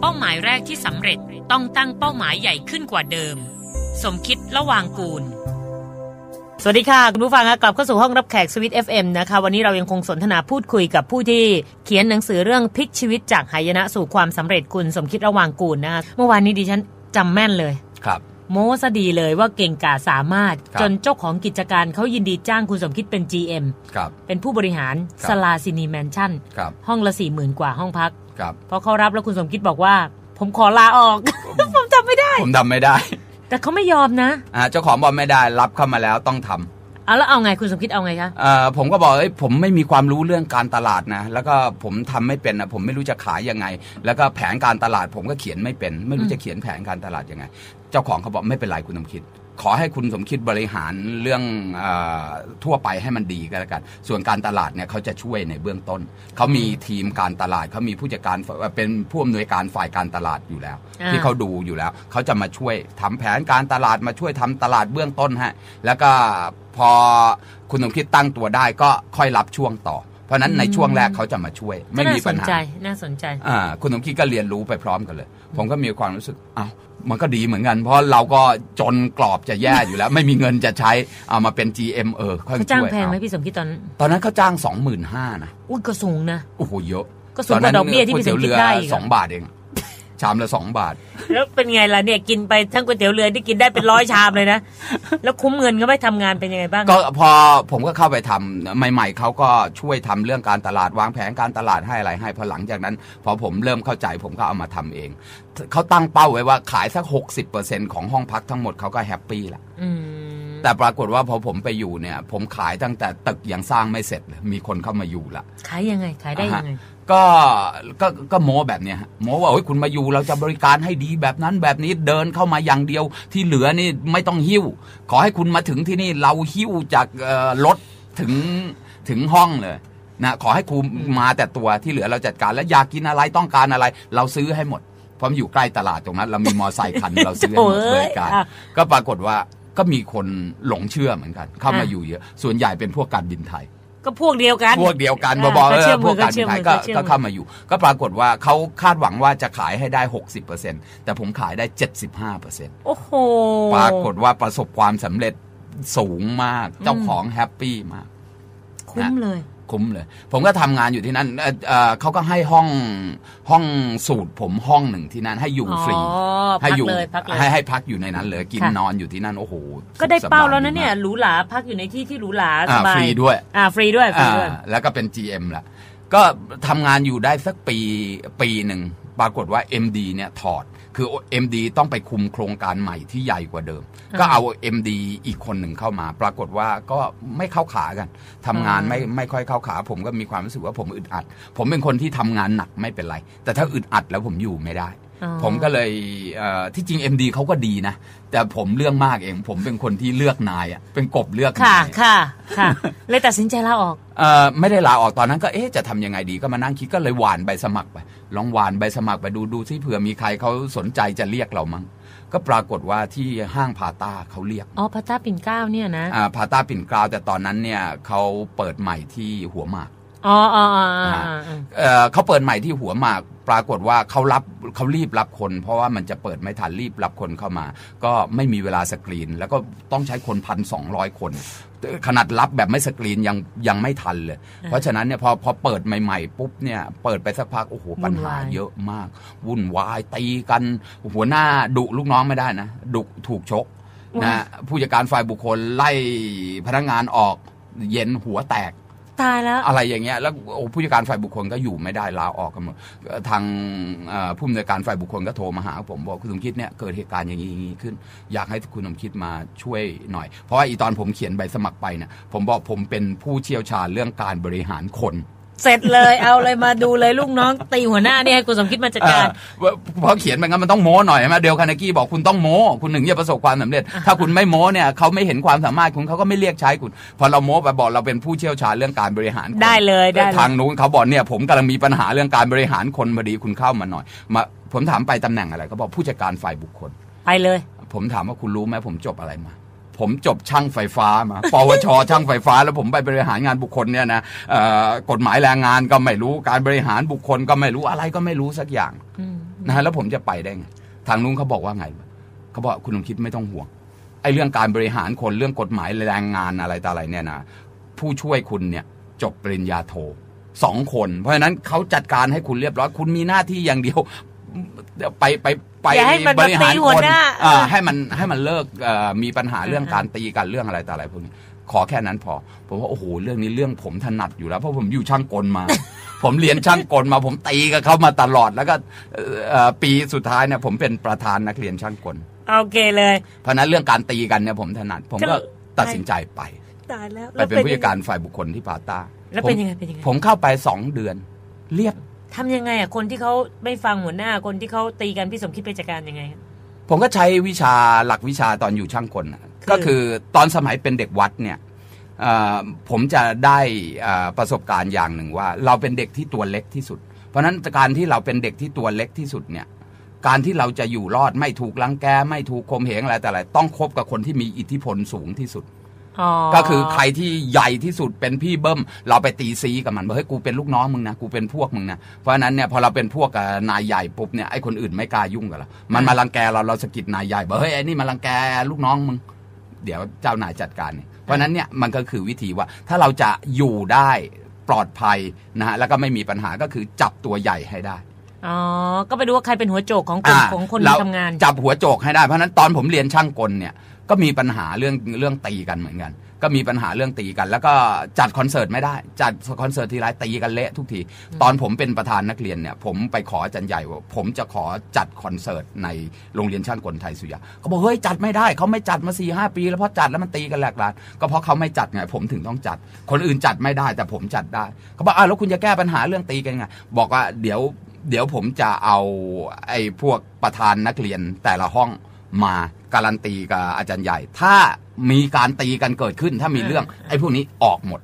เป้าหมายแรกที่สำเร็จต้องตั้งเป้าหมายใหญ่ขึ้นกว่าเดิม สมคิดระหว่างกูล สวัสดีค่ะ คุณผู้ฟังกลับเข้าสู่ห้องรับแขกสวิต FM นะคะ วันนี้เรายังคงสนทนาพูดคุยกับผู้ที่เขียนหนังสือเรื่องพลิกชีวิตจากหายนะสู่ความสำเร็จคุณสมคิดระหว่างกูลนะคะเมื่อวานนี้ดิฉันจำแม่นเลยครับ โม้ซะดีเลยว่าเก่งกาจสามารถครับจนเจ้าของกิจการเขายินดีจ้างคุณสมคิดเป็น GM ครับเป็นผู้บริหารครับสลาซินีแมนชั่นครับห้องละสี่หมื่นกว่าห้องพักครับพอเขารับแล้วคุณสมคิดบอกว่า ผมขอลาออก ผมจำไม่ได้ ผมทำไม่ได้ แต่เขาไม่ยอมนะอ่าเจ้าของบอกไม่ได้รับเข้ามาแล้วต้องทำ เอาแล้วเอาไงคุณสมคิดเอาไงคะเอ่อผมก็บอกเอ้ยผมไม่มีความรู้เรื่องการตลาดนะ แล้วก็ผมทำไม่เป็นนะผมไม่รู้จะขายยังไง แล้วก็แผนการตลาดผมก็เขียนไม่เป็น ไม่รู้จะเขียนแผนการตลาดยังไง เจ้าของเขาบอกไม่เป็นไรคุณสมคิด ขอให้คุณสมคิดบริหารเรื่องเออทั่วไปให้มันดีก็แล้วกัน ส่วนการตลาดเนี่ยเขาจะช่วยในเบื้องต้น เขามีทีมการตลาดเขามีผู้จัดการฝ่ายเป็นผู้อำนวยการฝ่ายการตลาดอยู่แล้วอ่าที่เขาดูอยู่แล้ว เขาจะมาช่วยทำแผนการตลาดมาช่วยทำตลาดเบื้องต้นฮะแล้วก็พอคุณสมคิดตั้งตัวได้ก็ค่อยรับช่วงต่อเพราะฉะนั้นในช่วงแรกเขาจะมาช่วย ไม่มีน่าสปัญนหาใจน่าสนใจอ่าคุณสมคิดก็เรียนรู้ไปพร้อมกันเลย ผมก็มีความรู้สึกเอ้า มันก็ดีเหมือนกัน เพราะเราก็จนกรอบจะแย่อยู่แล้ว ไม่มีเงินจะใช้เอามาเป็น GM เออค่อยเขาจ้างช่วยแพงไหมเอาพี่สมคิดตอนนั้นตอนนั้นเขาจ้างสองหมื่นห้านะอุ้ยก็สูงนะโอ้โหเยอะก็สูงกว่าดอกเบี้ยที่พี่สมคิดได้อีกอะสองบาทเอง ชามละสองบาท แล้วเป็นไงล่ะเนี่ยกินไปทั้งก๋วยเตี๋ยวเรือที่กินได้เป็นร้อยชามเลยนะ แล้วคุ้มเงินก็ไม่ทำงานเป็นยังไงบ้าง ก็พอผมก็เข้าไปทำใหม่ ๆเขาก็ช่วยทำเรื่องการตลาดวางแผนการตลาดให้อะไรให้พอหลังจากนั้น พอผมเริ่มเข้าใจผมก็เอามาทำเองเขาตั้งเป้าไว้ว่าขายสัก60%ของห้องพักทั้งหมดเขาก็แฮปปี้ละอืม แต่ปรากฏว่าพอผมไปอยู่เนี่ย ผมขายตั้งแต่ตึกยังสร้างไม่เสร็จเลยมีคนเข้ามาอยู่ละขายยังไงขายได้ยังไงก็ก็ก็โม้แบบเนี้ยฮะโม้ว่าโอ้ยคุณมาอยู่เราจะบริการให้ดีแบบนั้นแบบนี้เดินเข้ามาอย่างเดียว ที่เหลือนี่ไม่ต้องหิ้ว ขอให้คุณมาถึงที่นี่เราหิ้วจากเอ่อรถถึงถึงห้องเลยนะขอให้คุณมาแต่ตัวที่เหลือเราจัดการแล้วอยากกินอะไรต้องการอะไร เราซื้อให้หมดเพราะมันอยู่ใกล้ตลาดตรงนั้น เรามีมอไซค์คันเราซื้อให้หมดโอ้ยบริการอะก็ปรากฏว่า ก็มีคนหลงเชื่อเหมือนกัน เข้ามาอะอยู่เยอะ ส่วนใหญ่เป็นพวกการบินไทย ก็พวกเดียวกันพวกเดียวกันอ่าบอกก็เอเชื่ออพมืวอกก็การเชื่บิอนไทมืยอก็ก็เชื่อก็มือเข้ามาอยู่ ก็ปรากฏว่าเขาคาดหวังว่าจะขายให้ได้ 60%แต่ผมขายได้ 75%โอ้โหปรากฏว่าประสบความสำเร็จสูงมากเจ้าของแฮปปี้มาก คุ้มเลย คุ้มเลย ผมก็ทำงานอยู่ที่นั่นเอ่อเอ่อเขาก็ให้ห้องห้องสูตรผมห้องหนึ่งที่นั่นให้อยู่อ๋อฟรีพัให้กอยู่เลยพักเลยให้ให้พักอยู่ในนั้นเลยกินค่ะนอนอยู่ที่นั่นโอ้โหก็ได้สุขสบเป้าแล้วนะดีมกเนี่ยหรูหราพักอยู่ในที่ที่หรูหราสอ่าบายฟรีด้วยอ่าฟรีด้วยฟรีอ่าด้วยแล้วก็เป็น GM ละก็ทำงานอยู่ได้สักปีปีหนึ่ง ปรากฏว่า MD เนี่ยถอด คือ MD ต้องไปคุมโครงการใหม่ที่ใหญ่กว่าเดิมอ่าก็เอา MD อีกคนหนึ่งเข้ามา ปรากฏว่าก็ไม่เข้าขากันทำงานอ่าไม่ไม่ค่อยเข้าขา ผมก็มีความรู้สึกว่าผมอึดอัด ผมเป็นคนที่ทำงานหนักไม่เป็นไร แต่ถ้าอึดอัดแล้วผมอยู่ไม่ได้อ๋อ ผมก็เลยเอ่อที่จริง MD เขาก็ดีนะ แต่ผมเรื่องมากเอง ผมเป็นคนที่เลือกนายอะเป็นกบเลือกค่ะนายค่ะค่ะเลยตัดสินใจลาออกเอ่อไม่ได้ลาออกตอนนั้นก็เอ๊ะจะทำยังไงดีก็มานั่งคิดก็เลยหวานใบสมัครไป ลองหวานใบสมัครไปดูดูซิเผื่อมีใครเขาสนใจจะเรียกเรามั้งก็ปรากฏว่าที่ห้างพาต้าเขาเรียก อ๋อพาต้าปิ่นเกล้าเนี่ยนะอ่าพาต้าปิ่นเกล้าแต่ตอนนั้นเนี่ยเขาเปิดใหม่ที่หัวหมากอ๋ออ๋ออ๋ออ๋ออ๋อเอ่อเขาเปิดใหม่ที่หัวหมาก ปรากฏว่าเขารับเขารีบรับคน เพราะว่ามันจะเปิดไม่ทันรีบรับคนเข้ามา ก็ไม่มีเวลาสกรีน แล้วก็ต้องใช้คนพันสองร้อยคน ขนาดรับแบบไม่สกรีนยังยังไม่ทันเลย เพราะฉะนั้นเนี่ยพอพอเปิดใหม่ๆปุ๊บเนี่ยเปิดไปสักพักโอ้โหปัญหาเยอะมาก วุ่นวายตีกันหัวหน้าดุลูกน้องไม่ได้นะดุถูกชกนะผู้จัดการฝ่ายบุคคลไล่พนักงานออกเย็นหัวแตก ตายแล้วอะไรอย่างเงี้ยแล้วโอ้ผู้จัดการฝ่ายบุคคลก็อยู่ไม่ได้ลาออกกันหมดทางผู้อำนวยการฝ่ายบุคคลก็โทรมาหาผมบอกคุณสมคิดเนี่ยเกิดเหตุการณ์อย่างนี้อย่างนี้ขึ้น อยากให้คุณสมคิดมาช่วยหน่อย เพราะว่าอีตอนผมเขียนใบสมัครไปเนี่ยผมบอกผมเป็นผู้เชี่ยวชาญเรื่องการบริหารคน เสร็จเลยเอาเลยมาดูเลยลูกน้องตีหัวหน้าเนี่ยให้คุณสมคิดมาจัดการเอ่อเพราะเขียนไปงั้นมันต้องโม้หน่อยใช่ไหมเดลคานากี้บอกคุณต้องโม้คุณหนึ่งจะประสบความสำเร็จ ถ้าคุณไม่โม้เนี่ยเขาไม่เห็นความสามารถคุณเขาก็ไม่เรียกใช้คุณ พอเราโม้ไปบอกเราเป็นผู้เชี่ยวชาญเรื่องการบริหารคนได้เลยได้เลยทางนู้นเขาบอกเนี่ยผมกำลังมีปัญหาเรื่องการบริหารคนพอดีคุณเข้ามาหน่อยมาผมถามไปตำแหน่งอะไรเขาบอกผู้จัดการฝ่ายบุคคล ไปเลย ผมถามว่าคุณรู้ไหมผมจบอะไรมา ผมจบช่างไฟฟ้ามา ปวช ช่างไฟฟ้า แล้วผมไปบริหารงานบุคคลเนี่ยนะเอ่อกฎหมายแรงงานก็ไม่รู้การบริหารบุคคลก็ไม่รู้อะไรก็ไม่รู้สักอย่างอืมนะฮะแล้วผมจะไปได้ไงทางนู้นเขาบอกว่าไงเขาบอกคุณสมคิดไม่ต้องห่วงไอ้เรื่องการบริหารคนเรื่องกฎหมายแรงงานอะไรต่ออะไรเนี่ยนะผู้ช่วยคุณเนี่ยจบปริญญาโทสองคน เพราะฉะนั้นเขาจัดการให้คุณเรียบร้อย คุณมีหน้าที่อย่างเดียว ไปไป ไปอย่าให้มันบริหารมาตีหัวคนหน้าอ่าเออให้มันให้มันเลิกเอ่อมีปัญหาเรื่องอ่าการตีกันเรื่องอะไรต่ออะไรพวกนี้ขอแค่นั้นพอ ผมว่าโอ้โหเรื่องนี้เรื่องผมถนัดอยู่แล้ว เพราะผมอยู่ช่างกลมา ผมเรียนช่างกลมา ผมตีกับเขามาตลอดแล้วก็เอ่อเอ่อปีสุดท้ายเนี่ยผมเป็นประธานนักเรียนช่างกลโอเคเลย เพราะฉะนั้นเรื่องการตีกันเนี่ยผมถนัด ผมก็ก็ตัดสินใจไปตายแล้วไปเป็นผู้จัดการฝ่ายบุคคลที่พาต้าแล้วเป็นผมยังไงเป็นยังไงผมเข้าไปสองเดือน เรียบ ทำยังไงอะคนที่เขาไม่ฟังหัวหน้าคนที่เขาตีกันพี่สมคิดไปจัดการยังไง ผมก็ใช้วิชาหลักวิชาตอนอยู่ช่างกลน่ะคือก็คือตอนสมัยเป็นเด็กวัดเนี่ยเอ่อผมจะได้เอ่อประสบการณ์อย่างหนึ่งว่า เราเป็นเด็กที่ตัวเล็กที่สุด เพราะฉะนั้นการที่เราเป็นเด็กที่ตัวเล็กที่สุดเนี่ยการที่เราจะอยู่รอดไม่ถูกลังแกไม่ถูกข่มเหงอะไรแต่อะไรต้องคบกับคนที่มีอิทธิพลสูงที่สุดอ๋อ ก็คือใครที่ใหญ่ที่สุดเป็นพี่เบิ้ม เราไปตีซีกับมันบอกเฮ้ยกูเป็นลูกน้องมึงนะกูเป็นพวกมึงนะเพราะฉะนั้นเนี่ยพอเราเป็นพวกกับนายใหญ่ปุ๊บเนี่ยไอ้คนอื่นไม่กล้ายุ่งกับเรา มันมารังแกเราเราสะกิดนายใหญ่บอกเฮ้ยไอ้นี่มารังแกลูกน้องมึง เดี๋ยวเจ้านายจัดการเนี่ยเพราะฉะนั้นเนี่ยมันก็คือวิธีว่าถ้าเราจะอยู่ได้ปลอดภัยนะฮะแล้วก็ไม่มีปัญหาก็คือจับตัวใหญ่ให้ได้อ๋อ ก็ไปดูว่าใครเป็นหัวโจกของกลุ่มอ่าของคนเราที่ทำงาน จับหัวโจกให้ได้ เพราะฉะนั้นตอนผมเรียนช่างกลเนี่ย ก็มีปัญหาเรื่องเรื่องตีกันเหมือนกัน ก็มีปัญหาเรื่องตีกัน แล้วก็จัดคอนเสิร์ตไม่ได้ จัดคอนเสิร์ตทีไรตีกันเละทุกที ตอนผมเป็นประธานนักเรียนเนี่ยผมไปขออาจารย์ใหญ่ว่าผมจะขอจัดคอนเสิร์ตในโรงเรียนช่างกลไทยสุริยาเขาบอกเฮ้ยจัดไม่ได้เขาไม่จัดมาสี่ห้าปี แล้วเพราะจัดแล้วมันตีกันแหลกลานก็เพราะเขาไม่จัดไงผมถึงต้องจัด คนอื่นจัดไม่ได้แต่ผมจัดได้เขาบอกอ้าวแล้วคุณจะแก้ปัญหาเรื่องตีกันยังไงบอกว่าเดี๋ยวเดี๋ยวผมจะเอาไอ้พวกประธานนักเรียนแต่ละห้อง มาการันตีกับอาจารย์ใหญ่ ถ้ามีการตีกันเกิดขึ้นถ้ามีเรื่องไอ้พวกนี้ออกหมด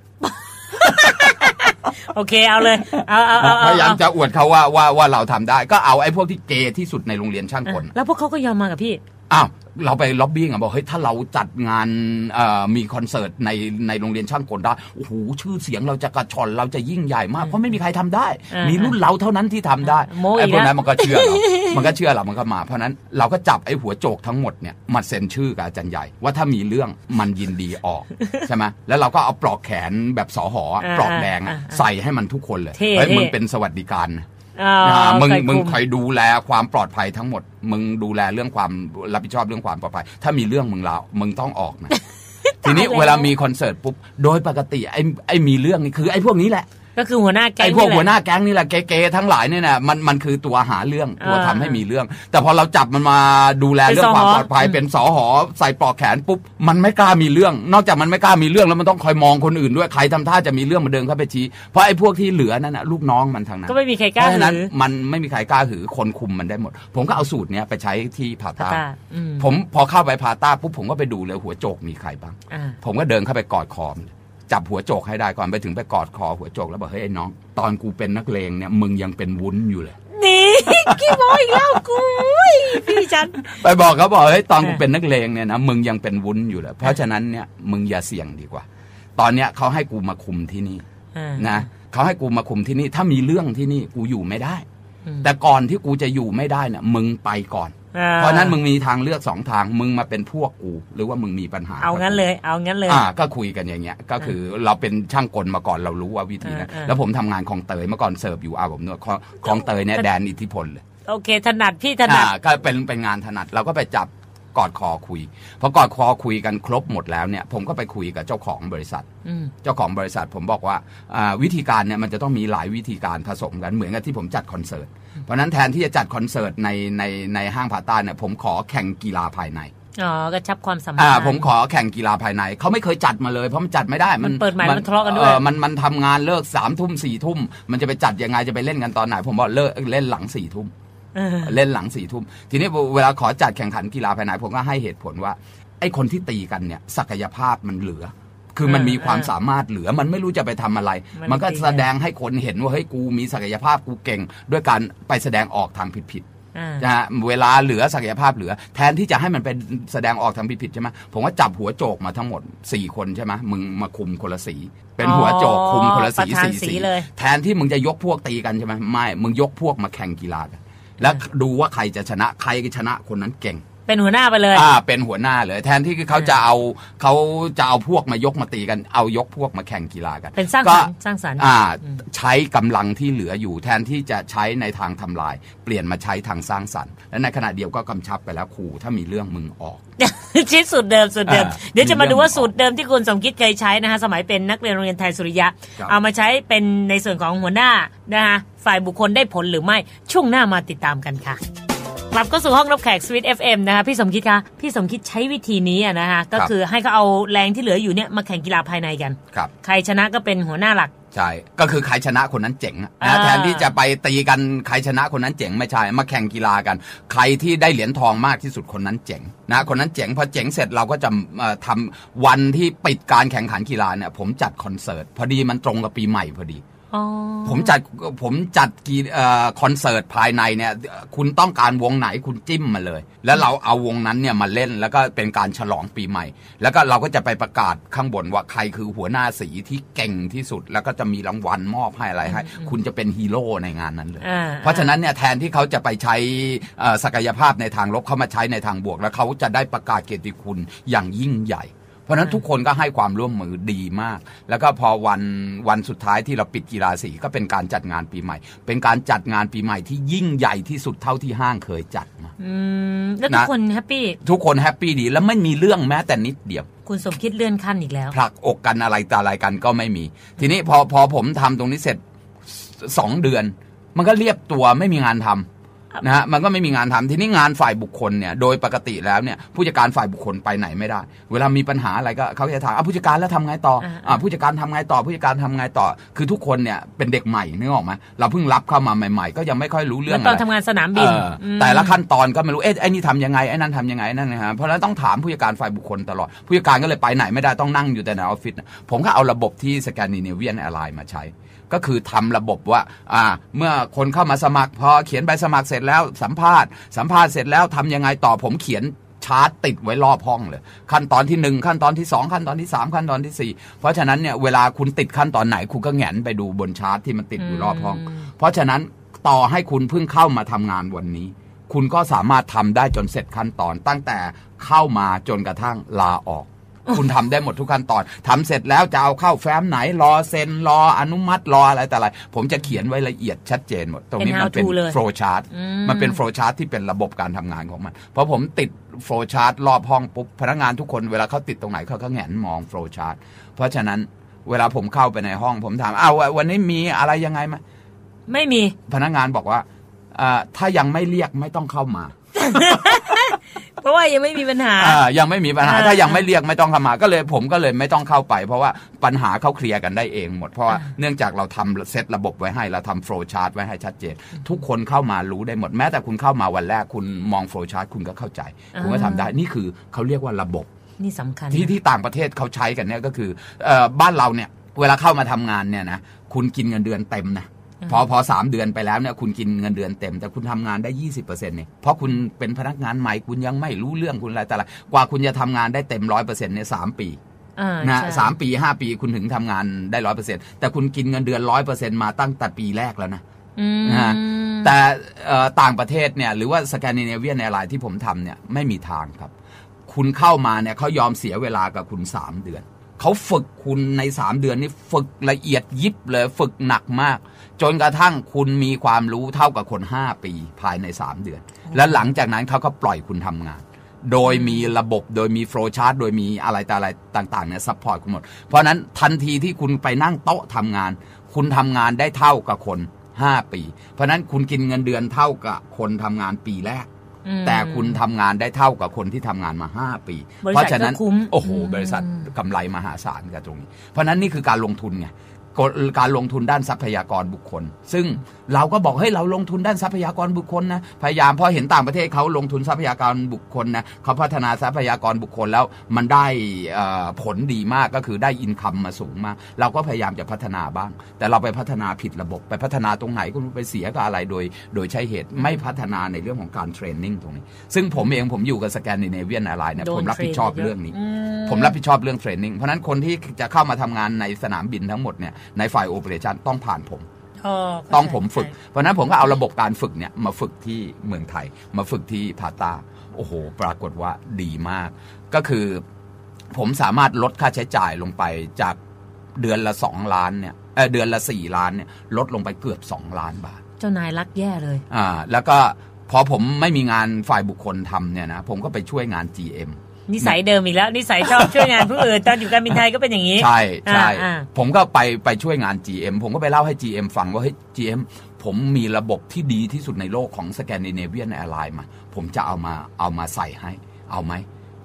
โอเคเอาเลยเอาเอาเอาพยายามจะอวดเขาว่าว่าว่าเราทำได้ ก็เอาไอ้พวกที่เกย์ที่สุดในโรงเรียนช่างกลแล้วพวกเขาก็ยอมมากับพี่ อ้าวเราไปล็อบบี้อะบอกเฮ้ยถ้าเราจัดงานเอ่อมีคอนเสิร์ตในในโรงเรียนช่างกลได้โอ้โหชื่อเสียงเราจะกระชอนเราจะยิ่งใหญ่มากเพราะไม่มีใครทำได้อ่ามีมีรุ่นเราเท่านั้นที่ทำได้โม้อีกไอ้พวกนั้นแล้วมันก็เชื่อเรามันก็เชื่อเรามันก็มา เพราะฉะนั้นเราก็จับไอ้หัวโจกทั้งหมดเนี่ยมาเซ็นชื่อกับอาจารย์ใหญ่ ว่าถ้ามีเรื่องมันยินดีออกใช่ไหมแล้วเราก็เอาปลอกแขนแบบสอหออ่าปลอกแดงอะอ่าอ่าใส่ให้มันทุกคนเลยเท่เฮ้ยเท่มึงเป็นสวัสดิการนะอ่าอ่า มึงใส่มึงกลุ่คอยดูแลความปลอดภัยทั้งหมด มึงดูแลเรื่องความรับผิดชอบเรื่องความปลอดภัย ถ้ามีเรื่องมึงลามึงต้องออกนะทีนี้ตายแล้วเวลามีคอนเสิร์ตปุ๊บโดยปกติไอ้ไอ้มีเรื่องนี่คือไอ้พวกนี้แหละ ก็คือหัวหน้าแก๊งไอ้พวกนี่แหละหัวหน้าแก๊งนี่แหละเก๋ๆทั้งหลายเนี่ยนะมันมันคือตัวหาเรื่องตัวอ่าทำให้มีเรื่อง แต่พอเราจับมันมาดูแลเป็นเรื่องความสหปลอดภัยอืมเป็นสอหอใส่ปลอกแขนปุ๊บมันไม่กล้ามีเรื่อง นอกจากมันไม่กล้ามีเรื่องแล้วมันต้องคอยมองคนอื่นด้วยใครทำท่าจะมีเรื่องมาเดินเข้าไปชี้เพราะไอ้พวกที่เหลือนั่นนะลูกน้องมันทางนั้นก็ไม่มีใครกเพล้าราะฉะนั้นหือมันไม่มีใครกล้าหือคนคุมมันได้หมด ผมก็เอาสูตรเนี้ยไปใช้ที่พาตาต้าตาอืมผมพอเข้าไปพาต้าปุ๊บผมก็ไปดูเลยหัวโจกมีใครบ้างอ่าผมก็เดินเข้าไปกอดคอมน จับหัวโจกให้ได้ก่อนไปถึงไปกอดคอหัวโจกแล้วบอกเฮ้ยไอ้น้อง ตอนกูเป็นนักเลงเนี่ยมึงยังเป็นวุ้นอยู่เลยนี่กี่โมอีกแล้วกูอุ๊ยพี่ฉันไปบอกเขาบอกเฮ้ยตอนกูอ่าเป็นนักเลงเนี่ยนะมึงยังเป็นวุ้นอยู่เลยเพราะฉะนั้นเนี่ยมึงอย่าเสี่ยงดีกว่า ตอนเนี้ยเขาให้กูมาคุมที่นี่อ่านะเขาให้กูมาคุมที่นี่ ถ้ามีเรื่องที่นี่กูอยู่ไม่ได้อืมแต่ก่อนที่กูจะอยู่ไม่ได้เนี่ยมึงไปก่อนอ่ เพราะฉะนั้นมึงมีทางเลือกสองทางมึงมาเป็นพวกกู หรือว่ามึงมีปัญหา เอางั้นเลย เอางั้นเลยอ่าก็คุยกันอย่างเงี้ย ก็คือเราเป็นช่างกลมาก่อนเรารู้ว่าวิธีนั้นอ่าอ่าแล้วผมทำงานของเตยเมื่อก่อนเสิร์ฟอยู่อาผมนวดของของเตยเนี่ยแดนอิทธิพลเลยโอเค ถนัดพี่ถนัดอ่าก็เป็นเป็นงานถนัดเราก็ไปจับกอดคอคุยพอกอดคอคุยกันครบหมดแล้วเนี่ย ผมก็ไปคุยกับเจ้าของบริษัทอืมเจ้าของบริษัทผมบอกว่าอ่าวิธีการเนี่ยมันจะต้องมีหลายวิธีการผสมกันเหมือนกับที่ผมจัดคอนเสิร์ต เพราะฉะนั้นแทนที่จะจัดคอนเสิร์ตในในในห้างพาต้าเนี่ยผมขอแข่งกีฬาภายในอ๋อกระชับความสัมพันอ่าธ์ผมขอแข่งกีฬาภายในเขาไม่เคยจัดมาเลยเพราะมันจัดไม่ได้มันเปิดใหม่มันทะเลาะกันด้วยออมันมันทำงานเลิกสามทุ่มสี่ทุ่มมันจะไปจัดยังไงจะไปเล่นกันตอนไหน ผมบอกเลิกเล่นหลังสี่ทุ่มเออเล่นหลังสี่ทุ่มทีนี้เวลาขอจัดแข่งขันกีฬาภายในผมก็ให้เหตุผลว่าไอ้คนที่ตีกันเนี่ยศักยภาพมันเหลือ คือมันมีความสามารถเหลือมันไม่รู้จะไปทำอะไร มันมันก็ตีกันแสดงให้คนเห็นว่าเฮ้ยกูมีศักยภาพกูเก่ง ด้วยการไปแสดงออกทางผิดๆอ่านะฮะเวลาเหลือศักยภาพเหลือ แทนที่จะให้มันเป็นแสดงออกทางผิดๆใช่ไหมผมก็จับหัวโจกมาทั้งหมด 4 คนใช่ไหมมึงมาคุมคนละสี เป็นหัวโจกคุมคนละสีประธานสีสีสีเลยแทนที่มึงจะยกพวกตีกันใช่ไหมไม่ มึงยกพวกมาแข่งกีฬากันและดูว่าใครจะชนะใครชนะคนนั้นเก่ง เป็นหัวหน้าไปเลย อ่า เป็นหัวหน้าเลย แทนที่เขาจะเอาเขาจะเอาพวกมายกมาตีกัน เอายกพวกมาแข่งกีฬากันเป็นสร้างก็สรรค์สร้างสรรค์อ่า ใช้กำลังที่เหลืออยู่ แทนที่จะใช้ในทางทำลาย เปลี่ยนมาใช้ทางสร้างสรรค์ และในขณะเดียวก็กำชับไปแล้วขู่ถ้ามีเรื่องมึงออกชิดสูตรเดิมสูตรเดิมอ่าเดี๋ยวจะมาดูว่ามีเรื่องสูตรเดิมที่คุณสมคิดเคยใช้นะคะสมัยเป็นนักเรียนโรงเรียนไทยสุริยะครับเอามาใช้เป็นในส่วนของหัวหน้านะคะฝ่ายบุคคลได้ผลหรือไม่ช่วงหน้ามาติดตามกันค่ะ กลับก็สู่ห้องรับแขกสวิต FM นะคะพี่สมคิดคะพี่สมคิดใช้วิธีนี้อะนะคะก็คือให้เขาเอาแรงที่เหลืออยู่เนี่ยมาแข่งกีฬาภายในกันครับใครชนะก็เป็นหัวหน้าหลักใช่ ก็คือใครชนะคนนั้นเจ๋งอะอ่านะแทนที่จะไปตีกันใครชนะคนนั้นเจ๋งไม่ใช่ มาแข่งกีฬากัน ใครที่ได้เหรียญทองมากที่สุดคนนั้นเจ๋งนะคนนั้นเจ๋งพอเจ๋งเสร็จเราก็จะเอ่อทำวันที่ปิดการแข่งขันกีฬาเนี่ยผมจัดคอนเสิร์ต พอดีมันตรงกับปีใหม่พอดีอ๋อ ผมจัดผมจัดกีเอ่อคอนเสิร์ตภายในเนี่ยคุณต้องการวงไหนคุณจิ้มมาเลย แล้วเราเอาวงนั้นเนี่ยมาเล่นแล้วก็เป็นการฉลองปีใหม่ แล้วก็เราก็จะไปประกาศข้างบนว่าใครคือหัวหน้าสีที่เก่งที่สุด แล้วก็จะมีรางวัลมอบให้อะไรให้คุณจะเป็นฮีโร่ในงานนั้นเลยอ่าเพราะฉะนั้นเนี่ยแทนที่เขาจะไปใช้เอ่อศักยภาพในทางลบเขามาใช้ในทางบวก แล้วเขาจะได้ประกาศเกียรติคุณอย่างยิ่งใหญ่เพ ราะฉะนั้นทุกคนก็ให้ความร่วมมือดีมาก แล้วก็พอวันวันสุดท้ายที่เราปิดกีฬาสีก็เป็นการจัดงานปีใหม่ เป็นการจัดงานปีใหม่ที่ยิ่งใหญ่ที่สุดเท่าที่ห้างเคยจัดมาอืมแล้วทุกนะคนแฮปปี้ทุกคนแฮปปี้ดีแล้วไม่มีเรื่องแม้แต่นิดเดียว คุณสมคิดเลื่อนขั้นอีกแล้วผลักอกกันอะไรต่ออะไรกันก็ไม่มี ทีนี้พอพอผมทำตรงนี้เสร็จสองเดือน มันก็เรียบตัวไม่มีงานทำ นะฮะมันก็ไม่มีงานทำทีนี้งานฝ่ายบุคคลเนี่ยโดยปกติแล้วเนี่ยผู้จัดการฝ่ายบุคคลไปไหนไม่ได้ เวลามีปัญหาอะไรก็เขาจะถามอะผู้จัดการแล้วทำไงต่ออ่าอ่าผู้จัดการทำไงต่อผู้จัดการทำไงต่อ คือทุกคนเนี่ยเป็นเด็กใหม่นึกออกไหมเราเพิ่งรับเข้ามาใหม่ ๆ ก็ยังไม่ค่อยรู้เรื่แล้อวงตอะอนไรทำงานสนามบินเอออมแต่ละขั้นตอนก็ไม่รู้เอ๊ะไอ้นี่ทำยังไงไอ้นั่นทำยังไงนั่นนะฮะเพราะฉะนั้นต้องถามผู้จัดการฝ่ายบุคคลตลอดผู้จัดการก็เลยไปไหนไม่ได้ต้องนั่งอยู่แต่ในออฟฟิศนะผมก็เอาระบบที่สแกนดิเนเวียนแอร์ไลน์มาใช้ ก็คือทำระบบว่าอ่าเมื่อคนเข้ามาสมัครพอเขียนใบสมัครเสร็จแล้วสัมภาษณ์สัมภาษณ์เสร็จแล้วทำยังไงต่อผมเขียนชาร์ตติดไว้รอบห้องเลย ขั้นตอนที่หนึ่งขั้นตอนที่สองขั้นตอนที่สามขั้นตอนที่สี่เพราะฉะนั้นเนี่ยเวลาคุณติดขั้นตอนไหนคุณก็แหงนไปดูบนชาร์ตที่มันติดอยู่รอบห้อง เพราะฉะนั้นต่อให้คุณเพิ่งเข้ามาทำงานวันนี้ คุณก็สามารถทำได้จนเสร็จขั้นตอนตั้งแต่เข้ามาจนกระทั่งลาออก คุณทำได้หมดทุกขั้นตอนทำเสร็จแล้วจะเอาเข้าแฟ้มไหนรอเซ็นรออนุมัติรออะไรแต่อะไร ผมจะเขียนไว้ละเอียดชัดเจนหมด ตรงนี้เป็นมันเป็น how to เลยโฟล์ชาร์ตอืมมันเป็นโฟล์ชาร์ตที่เป็นระบบการทำงานของมัน เพราะผมติดโฟล์ชาร์ตรอบห้องปุ๊บพนักงานทุกคนเวลาเขาติดตรงไหนเขาก็แหงนมองโฟล์ชาร์ตเพราะฉะนั้นเวลาผมเข้าไปในห้องผมถามอ้าววันนี้มีอะไรยังไงไหมไม่มีพนักงานบอกว่าอ่าถ้ายังไม่เรียกไม่ต้องเข้ามา เพราะว่ายังไม่มีปัญหาอ่ายังไม่มีปัญหาอ่าถ้ายังไม่เรียกไม่ต้องเข้ามาก็เลยผมก็เลยไม่ต้องเข้าไป เพราะว่าปัญหาเขาเคลียร์กันได้เองหมด เพราะว่าอ่าเนื่องจากเราทำเซตระบบไว้ให้เราทำโฟล์ชาร์ตไว้ให้ชัดเจน ทุกคนเข้ามารู้ได้หมดแม้แต่คุณเข้ามาวันแรกคุณมองโฟล์ชาร์ตคุณก็เข้าใจ คุณก็ทำได้นี่คือเขาเรียกว่าระบบนี่สำคัญที่ที่ต่างประเทศเขาใช้กันเนี่ยก็คือเอ่อบ้านเราเนี่ยเวลาเข้ามาทำงานเนี่ยนะคุณกินเงินเดือนเต็มนะ พอพอสามเดือนไปแล้วเนี่ยคุณกินเงินเดือนเต็ม แต่คุณทำงานได้ยี่สิบเปอร์เซ็นต์เนี่ยเพราะคุณเป็นพนักงานใหม่คุณยังไม่รู้เรื่องคุณอะไรแต่ละกว่าคุณจะทำงานได้เต็มร้อยเปอร์เซ็นต์เนี่ยสามปีอ่านะใช่สามปีห้าปีคุณถึงทำงานได้ร้อยเปอร์เซ็นต์แต่คุณกินเงินเดือนร้อยเปอร์เซ็นต์มาตั้งแต่ปีแรกแล้วนะอืมนะฮะแต่เอ่อต่างประเทศเนี่ยหรือว่าสแกนดิเนเวียนแอร์ไลน์ที่ผมทำเนี่ยไม่มีทางครับ คุณเข้ามาเนี่ยเขายอมเสียเวลากับคุณ 3 เดือน เขาฝึกคุณใน 3 เดือนนี่ฝึกละเอียดยิบเลยฝึกหนักมาก จนกระทั่งคุณมีความรู้เท่ากับคน 5 ปีภายใน 3 เดือน แล้วหลังจากนั้นเขาก็ปล่อยคุณทำงาน โดยมีระบบโดยมีโฟล์ชาร์ตโดยมีอะไรต่ออะไรต่างๆเนี่ยซัพพอร์ตคุณหมด เพราะฉะนั้นทันทีที่คุณไปนั่งโต๊ะทำงาน คุณทำงานได้เท่ากับคน 5 ปี เพราะฉะนั้นคุณกินเงินเดือนเท่ากับคนทำงานปีแรกอืมแต่คุณทำงานได้เท่ากับคนที่ทำงานมา 5 ปีบริษัทเพราะฉะนั้นก็คุ้มโอ้โหอืมบริษัทกำไรมหาศาลกับตรงนี้ เพราะฉะนั้นนี่คือการลงทุนไง กฎการลงทุนด้านทรัพยากรบุคคล ซึ่งเราก็บอกเฮ้ยเราลงทุนด้านทรัพยากรบุคคลนะพยายามเพราะเห็นต่างประเทศเขาลงทุนทรัพยากรบุคคลนะเขาพัฒนาทรัพยากรบุคคลแล้วมันได้เอ่อผลดีมากก็คือได้อินคัมมาสูงมาก เราก็พยายามจะพัฒนาบ้าง แต่เราไปพัฒนาผิดระบบ ไปพัฒนาตรงไหนก็ไม่รู้ไปเสียกับอะไรโดย โดยใช้เหตุไม่พัฒนาในเรื่องของการเทรนนิ่งตรงนี้ ซึ่งผมเองผมอยู่กับสแกนดิเนเวียนแอร์ไลน์เนี่ยโดนผมรับผิดชอบเทรนเยอะเรื่องนี้อืมผมรับผิดชอบเรื่องเทรนนิ่งเพราะฉะนั้นคนที่จะเข้ามาทำงานในสนามบินทั้งหมดเนี่ยในฝ่ายโอเปอเรชันต้องผ่านผมอ๋อเข้าใจต้องผมฝึกใช่เพราะฉะนั้นผมก็เอาระบบการฝึกเนี่ยมาฝึกที่เมืองไทย มาฝึกที่พาตาโอ้โห ปรากฏว่าดีมาก ก็คือผมสามารถลดค่าใช้จ่ายลงไปจากเดือนละสองล้านเนี่ยเออเดือนละสี่ล้านเนี่ยลดลงไปเกือบสองล้านบาท เจ้านายรักแย่เลย อ่า แล้วก็พอผมไม่มีงานฝ่ายบุคคลทำเนี่ยนะ ผมก็ไปช่วยงาน GM นิสัยเดิมอีกแล้ว นิสัยชอบช่วยงานผู้อื่นตอนอยู่การบินไทยก็เป็นอย่างนี้ ใช่ใช่อ่าอ่าผมก็ไปไปช่วยงาน GM ผมก็ไปเล่าให้ GM ฟังว่าเฮ้ย GM ผมมีระบบที่ดีที่สุดในโลกของสแกนดิเนเวียนแอร์ไลน์มา ผมจะเอามาเอามาใส่ให้เอาไหม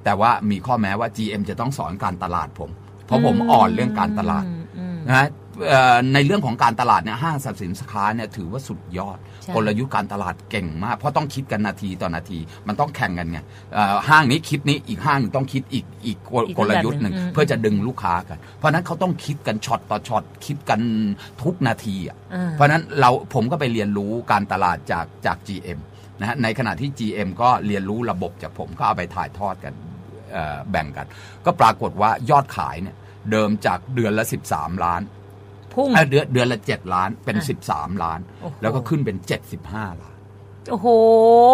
แต่ว่ามีข้อแม้ว่า GM จะต้องสอนการตลาดผม เพราะผมอ่อนเรื่องการตลาดอืมอืมนะเอ่อ ในเรื่องของการตลาดเนี่ยห้างสรรพสินค้าเนี่ยถือว่าสุดยอดใช่กลยุทธ์การตลาดเก่งมาก เพราะต้องคิดกันนาทีต่อนาที มันต้องแข่งกันไงเอ่อห้างนี้คิดนี้อีกห้างหนึ่งต้องคิดอีกอีกกลอีกกลยุทธ์หนึ่งแบบหนึ่งอืมเพื่อจะดึงลูกค้ากัน เพราะฉะนั้นเขาต้องคิดกันช็อตต่อช็อตคิดกันทุกนาทีอะอ่าเพราะฉะนั้นเราผมก็ไปเรียนรู้การตลาดจากจาก GM นะฮะในขณะที่ GM ก็เรียนรู้ระบบจากผมก็เอาไปถ่ายทอดกันเอ่อแบ่งกัน ก็ปรากฏว่ายอดขายเนี่ยเดิมจากเดือนละ 13 ล้าน พุ่งเอ่อเดือนเดือนละ7ล้านเป็นอะ13ล้านโอ้โหแล้วก็ขึ้นเป็น75ล้าน โอ้โห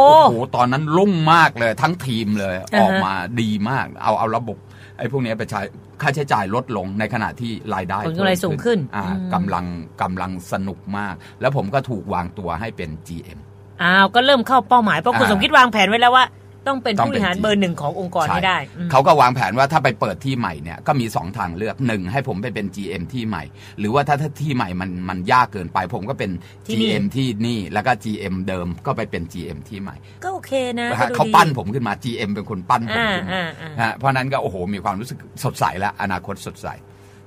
โอ้โหตอนนั้นรุ่งมากเลย ทั้งทีมเลยอ่าฮะออกมาดีมาก เอาเอาระบบไอ้พวกนี้ไปใช้ค่าใช้จ่ายลดลงในขณะที่รายได้ผลกำไรสูงขึ้นอ่าอืมกำลังกำลังสนุกมาก แล้วผมก็ถูกวางตัวให้เป็น GM อ้าว ก็เริ่มเข้าเป้าหมาย เพราะคุณอ่าสมคิดวางแผนไว้แล้วว่า ต้องเป็นต้องผู้บเป็นริหารเบอร์หนึ่งขององค์กรใช่ให้ได้อืมเขาก็วางแผนว่าถ้าไปเปิดที่ใหม่เนี่ยก็มี 2 ทางเลือกหนึ่งให้ผมไปเป็น GM ที่ใหม่ หรือว่าถ้าถ้าที่ใหม่มันมันยากเกินไป ผมก็เป็นที่นี่ GM ที่นี่แล้วก็ GM เดิมก็ไปเป็น GM ที่ใหม่ ก็โอเคนะนะก็ฮะดูเขาดีปั้นผมขึ้นมา GM เป็นคนปั้นผมอ่าขึ้นมาอ่าอ่าฮะเพราะนั้นก็โอ้โหมีความรู้สึกสดใสแล้วอนาคตสดใส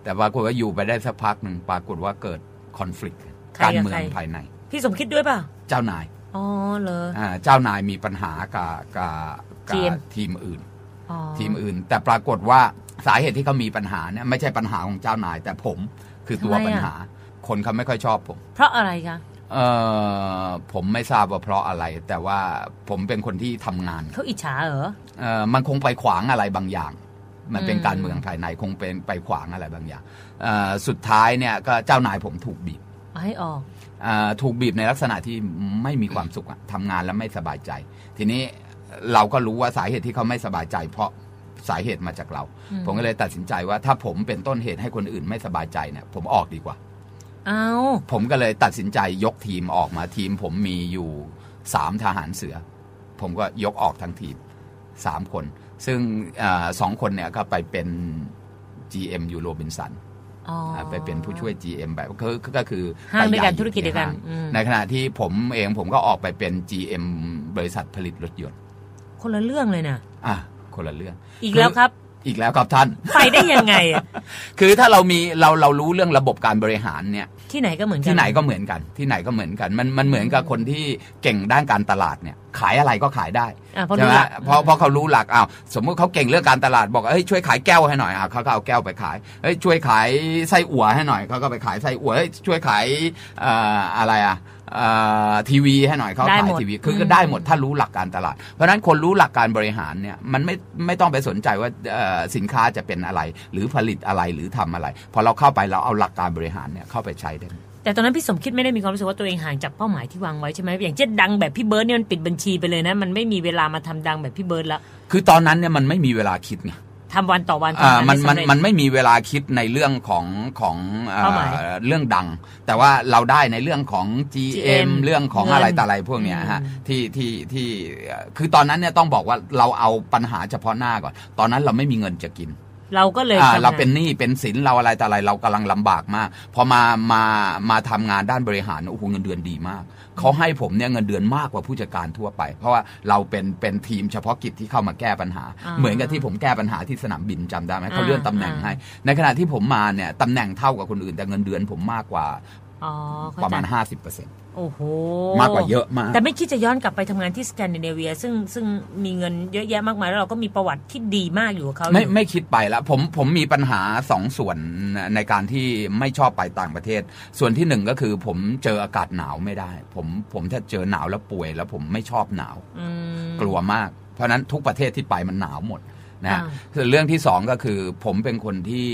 แต่ปรากฏว่าอยู่ไปได้สักพักหนึ่งปรากฏว่าเกิดคอน FLICT ใครการกับเมือใคงรภายใน พี่สมคิดด้วยเปล่าเจ้านาย อ๋อเหรออ่าเจ้านายมีปัญหากับกับกัทีมบทีมอื่นอ๋อทีมอื่น แต่ปรากฏว่าสาเหตุที่เขามีปัญหาเนี่ยไม่ใช่ปัญหาของเจ้านาย แต่ผมคือตัวปัญหา คนเขาไม่ค่อยชอบผม เพราะอะไรคะเออผมไม่ทราบว่าเพราะอะไร แต่ว่าผมเป็นคนที่ทำงานเขาอิจฉาเหรอเออมันคงไปขวางอะไรบางอย่าง มันเป็นอืมการเมืองภายในคงเป็นไปขวางอะไรบางอย่างเอ่อสุดท้ายเนี่ยก็เจ้านายผมถูกบีบเอาให้ออกเอ่อ ถูกบีบในลักษณะที่ไม่มีความสุขอะทำงานแล้วไม่สบายใจ ทีนี้เราก็รู้ว่าสาเหตุที่เขาไม่สบายใจ เพราะสาเหตุมาจากเราอืมผมก็เลยตัดสินใจว่าถ้าผมเป็นต้นเหตุให้คนอื่นไม่สบายใจเนี่ยผมออกดีกว่าเอาผมก็เลยตัดสินใจยกทีมออกมาทีม ผมมีอยู่สามทหารเสือ ผมก็ยกออกทั้งทีมสามคน ซึ่งอาสองคนเนี่ยก็ไปเป็น GM อยู่โรบินสันอ๋อ ไปเป็นผู้ช่วย GM แบบก็คือก็คือห้างด้วยกันไปใหญ่ธุรกิจเดียวกันให้างอืมในขณะที่ผมเองผมก็ออกไปเป็น GM บริษัทผลิตรถยนต์ คนละเรื่องเลยนะอะคนละเรื่อง อีกแล้วครับ อีกแล้วครับท่าน ไปได้ยังไงอะคือถ้าเรามีเราเรารู้เรื่องระบบการบริหารเนี่ย ที่ไหนก็เหมือนกันที่ไหนก็เหมือนกัน ที่ไหนก็เหมือนกัน มันมันเหมือนกับคนที่เก่งด้านการตลาดเนี่ยขายอะไรก็ขายได้อะเพราะใช่รู้ไหมหลัก เพราะเพราะเขารู้หลักอ้าวสมมุติเขาเก่งเรื่องการตลาดบอกเอ้ยช่วยขายแก้วให้หน่อยอะเขาก็เอาแก้วไปขายเฮ้ยช่วยขายไส้อั่วให้หน่อยเขาก็ไปขายไส้อั่วเฮ้ยช่วยขายเอ่ออะไรอะเอ่อ ทีวีให้หน่อยเขาได้ขายหมดทีวีคืออืมก็ได้หมดถ้ารู้หลักการตลาด เพราะฉะนั้นคนรู้หลักการบริหารเนี่ยมันไม่ไม่ต้องไปสนใจว่าเอ่อสินค้าจะเป็นอะไร หรือผลิตอะไรหรือทำอะไรพอเราเข้าไปเราเอาหลักการบริหารเนี่ยเข้าไปใช้ได้แต่ตอนนั้นพี่สมคิดไม่ได้มีความรู้สึกว่าตัวเองห่างจากเป้าหมายที่วางไว้ใช่ไหมอย่างเช่นดังแบบพี่เบิร์ดเนี่ยมันปิดบัญชีไปเลยนะ มันไม่มีเวลามาทำดังแบบพี่เบิร์ดแล้วคือตอนนั้นเนี่ยมันไม่มีเวลาคิดไง ทำวันต่อวันอ่าทำงามันให้มันสำเร็จมันไม่มีเวลาคิดในเรื่องของของอ่เป้าหมายเรื่องดัง แต่ว่าเราได้ในเรื่องของ GM GM เรื่องของเงินอะไรต่ออะไรพวกเนี้ยฮะอืมที่ที่ที่เอ่อคือตอนนั้นเนี่ยต้องบอกว่าเราเอาปัญหาเฉพาะหน้าก่อน ตอนนั้นเราไม่มีเงินจะกิน เราก็เลยอ่าทำงเราเป็นหนี้เป็นสินเราอะไรต่ออะไรเรากำลังลำบากมากพอมามามาทำงานด้านบริหารโอ้โหเงินเดือนดีมากเขาให้ผมเนี่ยเงินเดือนมากกว่าผู้จัดการทั่วไป เพราะว่าเราเป็นเป็นทีมเฉพาะกิจที่เข้ามาแก้ปัญหาอ่าเหมือนกับที่ผมแก้ปัญหาที่สนามบินจำได้ไหมเขาอ่าเลื่อนตำแหน่งให้ ในขณะที่ผมมาเนี่ยตำแหน่งเท่ากับคนอื่นแต่เงินเดือนผมมากกว่าอ๋อเข้ ประมาณใจ50%เปอร์เซ็นต์โอ้โหมากกว่าเยอะมาก แต่ไม่คิดจะย้อนกลับไปทำงานที่สแกนดิเนเวีย ซึ่งซึ่งมีเงินเยอะแยะมากมาย แล้วเราก็มีประวัติที่ดีมากอยู่กับเขาไม่อยู่ไม่คิดไปแล้วผมผมมีปัญหาสองส่วนในการที่ไม่ชอบไปต่างประเทศ ส่วนที่หนึ่งก็คือผมเจออากาศหนาวไม่ได้ ผมผมถ้าเจอหนาวแล้วป่วย แล้วผมไม่ชอบหนาวอืมกลัวมาก เพราะฉะนั้นทุกประเทศที่ไปมันหนาวหมด นะอ่าส่วนเรื่องที่สองก็คือผมเป็นคนที่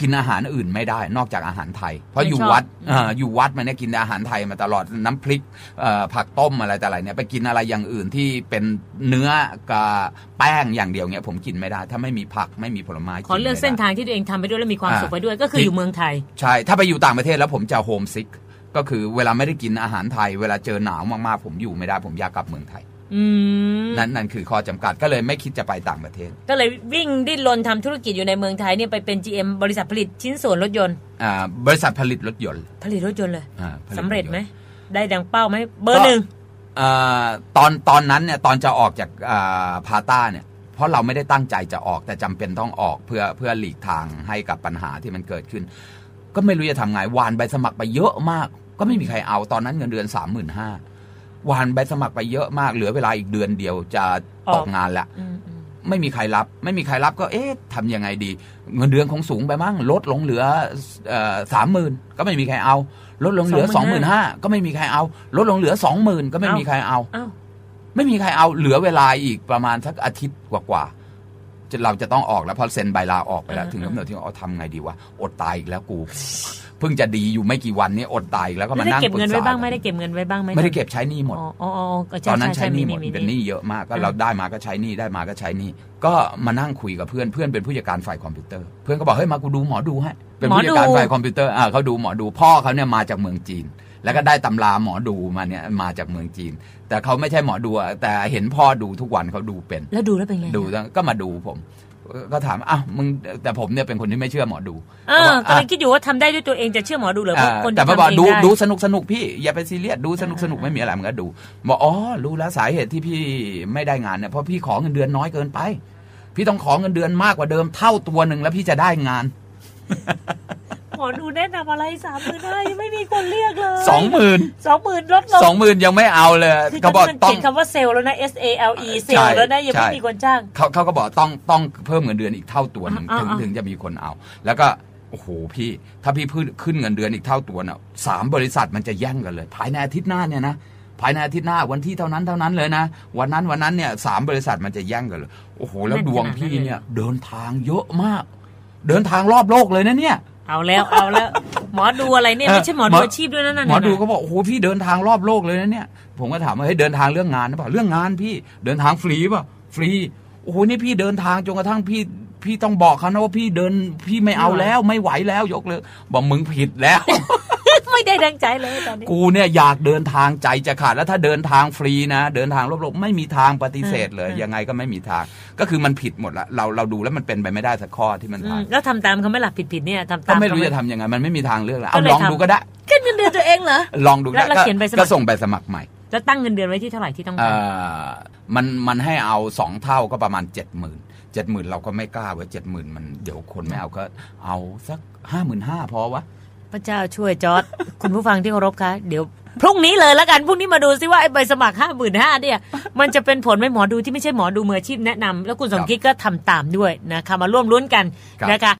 กินอาหารอื่นไม่ได้นอกจากอาหารไทย เพราะอยู่วัดเอ่ออยู่วัดมันเนี่ยกินอาหารไทยมาตลอดน้ำพริกเอ่อผักต้มอะไรแต่อะไรเนี่ยไปกินอะไรอย่างอื่นที่เป็นเนื้อกับแป้งอย่างเดียวเนี่ยผมกินไม่ได้ ถ้าไม่มีผักไม่มีผลไม้ขอเลือกไม่ได้เส้นทางที่ตัวเองทำไปด้วยแล้วมีความอ่าสุขไปด้วยก็คืออยู่เมืองไทย ใช่ถ้าไปอยู่ต่างประเทศแล้วผมจะโฮมซิกก็คือเวลาไม่ได้กินอาหารไทย เวลาเจอหนาวมากๆ ผมอยู่ไม่ได้ผมอยากกลับเมืองไทยอืม นั่นนั่นคือข้อจำกัดก็เลยไม่คิดจะไปต่างประเทศ ก็เลยวิ่งดิ้นรนทำธุรกิจอยู่ในเมืองไทยเนี่ยไปเป็น GM บริษัทผลิตชิ้นส่วนรถยนต์อ่าบริษัทผลิตรถยนต์ ผลิตรถยนต์เลยอ่าผลิตสำเร็จไหมถยนต์ได้ดังเป้าไหมเบอร์หนึ่งอ่าตอนตอนนั้นเนี่ยตอนจะออกจากอ่าพาต้าเนี่ยเพราะเราไม่ได้ตั้งใจจะออกแต่จำเป็นต้องออกเพื่อเพื่อหลีกทางให้กับปัญหาที่มันเกิดขึ้น ก็ไม่รู้จะทำไงวานใบสมัครไปเยอะมาก ก็ไม่มีใครเอาตอนนั้นเงินเดือนสามหมื่นห้า วานใบสมัครไปเยอะมากเหลือเวลาอีกเดือนเดียวจะตกงานละอืมอืมไม่มีใครรับ ไม่มีใครรับก็เอ๊ะทำยังไงดี เงินเดือนคงสูงไปมั้งลดลงเหลือสามหมื่นก็ไม่มีใครเอา ลดลงเหลือสองหมื่นห้าก็ไม่มีใครเอา ลดลงเหลือสองหมื่นก็ไม่มีใครเอาอ้าวไม่มีใครเอาเหลือเวลาอีกประมาณสักอาทิตย์กว่าๆจะเราจะต้องออกแล้วพอเซ็นใบลาออกไปแล้ว ถึงกำหนดที่เอาทำไงดีวะอดตายอีกแล้วกู เพิ่งจะดีอยู่ไม่กี่วันนี้อดตายอีกแล้วก็แล้วมาได้นั่งเก็บปรึเงินกไว้ษาบ้างไหมได้เก็บเงินไว้บ้างไหมไม่ได้เก็บใช้หนี้หมดอ๋ออ๋ออ๋อก็ใช่ตอนนั้นใช้หนี้หมดมีเป็นหนี้เยอะมากก็เราได้มาก็ใช้หนี้ได้มาก็ใช้หนี้ก็มานั่งคุยกับเพื่อนเพื่อนเป็นผู้จัดการฝ่ายคอมพิวเตอร์ เพื่อนก็บอกเฮ้ยมากูดูหมอดูให้เป็นผู้จัดการฝ่ายคอมพิวเตอร์อ่าเขาดูหมอดูพ่อเขาเนี่ยมาจากเมืองจีน แล้วก็ได้ตำราหมอดูมาเนี่ยมาจากเมืองจีน แต่เขาไม่ใช่หมอดูอะแต่เห็นพ่อดูทุกวันเขาดูเป็น แล้วดูแล้วเป็นไงดูแล้วก็มาดูผม ก็ถามอ้าวมึงแต่ผมเนี่ยเป็นคนที่ไม่เชื่อหมอดูเออบอกก็เลยคิดอยู่ว่าทำได้ด้วยตัวเองจะเชื่อหมอดูเหรอเพราะอ่าคนแต่ที่มาบอกทำเองดูได้ดูสนุกสนุกพี่อย่าไปซีเรียสดูสนุกสนุกอ่าไม่มีอะไรมันก็ดูบอกอ๋อรู้แล้วสาเหตุที่พี่ไม่ได้งานเนี่ยเพราะพี่ขอเงินเดือนน้อยเกินไป พี่ต้องขอเงินเดือนมากกว่าเดิมเท่าตัวหนึ่งแล้วพี่จะได้งานห มอดูแนะนำอะไรสามหมื่นห้ายังไม่มีคนเรียกเลยสองหมื่นสองหมื่นลดลงสองหมื่นยังไม่เอาเลยคือเขาบอกมันต้องเขียนคำว่าเซลล์แล้วนะ S A L E เซลใช่ล์แล้วนะยังไม่ใช่มีคนจ้างเขาเขาก็บอกต้องต้องเพิ่มเงินเดือนอีกเท่าตัวหนึ่งอ่าถึงอ่าถึงจะมีคนเอา แล้วก็โอ้โหพี่ถ้าพี่ขึ้นขึ้นเงินเดือนอีกเท่าตัวน่ะสามบริษัทมันจะแย่งกันเลย ภายในอาทิตย์หน้าเนี่ยนะภายในอาทิตย์หน้าวันที่เท่านั้นเท่านั้นเลยนะ วันนั้นวันนั้นเนี่ยสามบริษัทมันจะแย่งกันเลย โอ้โห แล้วดวงพี่เนี่ย เดินทางเยอะมาก เดินทางรอบโลกเลยนะเนี่ย เอาแล้วเอาแล้ว หมอดูอะไรเนี่ยเออไม่ใช่หมอหมดูออาชีพด้วยนะนั่นหมอดูน่ะก็บอกโอ้โหพี่เดินทางรอบโลกเลยนะเนี่ย ผมก็ถามว่าเฮ้ยเดินทางเรื่องงานหรือเปล่าเรื่องงานพี่เดินทางฟรีป่ะฟรีโอ้โหนี่พี่เดินทางจนกระทั่งพี่พี่ต้องบอกเขานะว่าพี่เดินพี่ไม่เอาแล้วไม่ไหวแล้วยกเลยบอกมึงผิดแล้ว ไม่ได้ดังใจเลยตอนนี้กูเนี่ยอยากเดินทางใจจะขาดแล้วถ้าเดินทางฟรีนะ เดินทางรอบโลกไม่มีทางปฏิเสธเลยอืมยังไงก็ไม่มีทาง ก็คือมันผิดหมดละเราเราดูแล้วมันเป็นไปไม่ได้สักข้อที่มันอืผ่ามนแล้วทำตามเขาไหม่หลับผิดผิดๆเนี่ยทำก็ตามไม่รู้เขาหจะทำยังไงมันไม่มีทางเลือกแล้วก็เอาเลยลองทำดูก็ได้ขึ้นเงินเดือนตัวเองเหรอลองดูแล้วได้แล้วก็เขียนใบสมัครก็ส่งใบสมัครใหม่แล้วตั้งเงินเดือนไว้ที่เท่าไหร่ที่ต้องเอ่ทำอมันมันให้เอาสองเท่าก็ประมาณเจ็ดหมื่นเจ็ดหมื่นเราก็ไม่กล้าเว้ยเจ็ดหมื่นมันเดี๋ยวคนไม่เอาก็เอาสักห้าหมื่นห้าพอวะ พระเจ้าช่วยจอร์ดคุณผู้ฟังที่เคารพคะเดี๋ยวพรุ่งนี้เลยแล้วกันพรุ่งนี้มาดูซิว่าไอ้ใบสมัครห้าหมื่นห้าเนี่ย มันจะเป็นผลไหมหมอดูที่ไม่ใช่หมอดูมืออาชีพแนะนำแล้วคุณสมคิดก็ทำตามด้วยนะคะมาร่วมลุ้นกันครับนะคะ